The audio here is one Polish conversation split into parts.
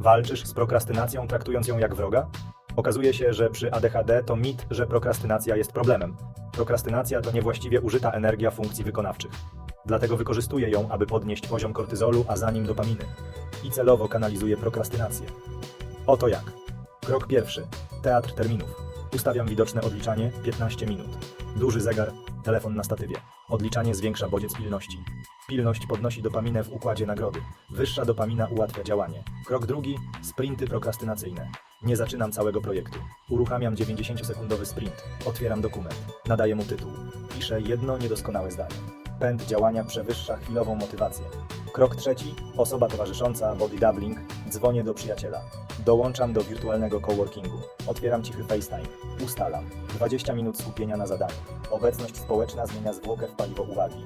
Walczysz z prokrastynacją, traktując ją jak wroga? Okazuje się, że przy ADHD to mit, że prokrastynacja jest problemem. Prokrastynacja to niewłaściwie użyta energia funkcji wykonawczych. Dlatego wykorzystuję ją, aby podnieść poziom kortyzolu, a za nim dopaminy. I celowo kanalizuję prokrastynację. Oto jak. Krok pierwszy. Teatr terminów. Ustawiam widoczne odliczanie 15 minut. Duży zegar, telefon na statywie. Odliczanie zwiększa bodziec pilności. Pilność podnosi dopaminę w układzie nagrody. Wyższa dopamina ułatwia działanie. Krok drugi. Sprinty prokrastynacyjne. Nie zaczynam całego projektu. Uruchamiam 90-sekundowy sprint. Otwieram dokument. Nadaję mu tytuł. Piszę jedno niedoskonałe zdanie. Pęd działania przewyższa chwilową motywację. Krok trzeci. Osoba towarzysząca, body doubling. Dzwonię do przyjaciela. Dołączam do wirtualnego coworkingu. Otwieram cichy FaceTime. Ustalam. 20 minut skupienia na zadaniu. Obecność społeczna zmienia zwłokę w paliwo uwagi.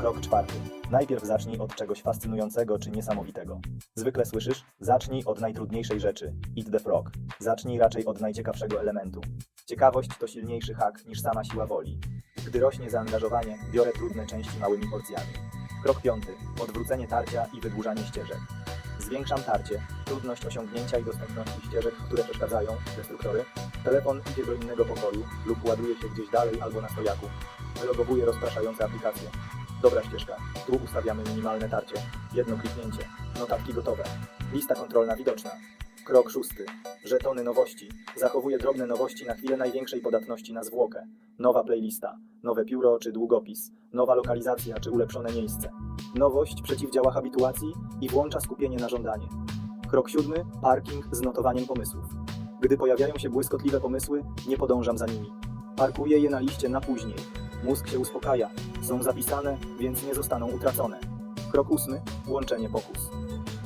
Krok czwarty. Najpierw zacznij od czegoś fascynującego czy niesamowitego. Zwykle słyszysz, zacznij od najtrudniejszej rzeczy. Eat the frog. Zacznij raczej od najciekawszego elementu. Ciekawość to silniejszy hak niż sama siła woli. Gdy rośnie zaangażowanie, biorę trudne części małymi porcjami. Krok piąty. Odwrócenie tarcia i wydłużanie ścieżek. Zwiększam tarcie, trudność osiągnięcia i dostępności ścieżek, które przeszkadzają, destruktory. Telefon idzie do innego pokoju lub ładuje się gdzieś dalej albo na stojaku. Wylogowuję rozpraszające aplikacje. Dobra ścieżka. Tu ustawiamy minimalne tarcie. Jedno kliknięcie. Notatki gotowe. Lista kontrolna widoczna. Krok szósty. Żetony nowości. Zachowuję drobne nowości na chwilę największej podatności na zwłokę. Nowa playlista. Nowe pióro czy długopis. Nowa lokalizacja czy ulepszone miejsce. Nowość przeciwdziała habituacji i włącza skupienie na żądanie. Krok siódmy. Parking z notowaniem pomysłów. Gdy pojawiają się błyskotliwe pomysły, nie podążam za nimi. Parkuję je na liście na później. Mózg się uspokaja. Są zapisane, więc nie zostaną utracone. Krok ósmy. Łączenie pokus.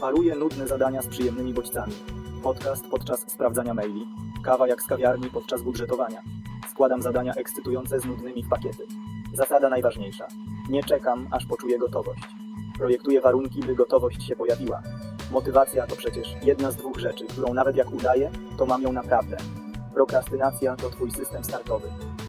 Paruję nudne zadania z przyjemnymi bodźcami. Podcast podczas sprawdzania maili. Kawa jak z kawiarni podczas budżetowania. Składam zadania ekscytujące z nudnymi w pakiety. Zasada najważniejsza. Nie czekam, aż poczuję gotowość. Projektuję warunki, by gotowość się pojawiła. Motywacja to przecież jedna z dwóch rzeczy, którą nawet jak udaję, to mam ją naprawdę. Prokrastynacja to twój system startowy.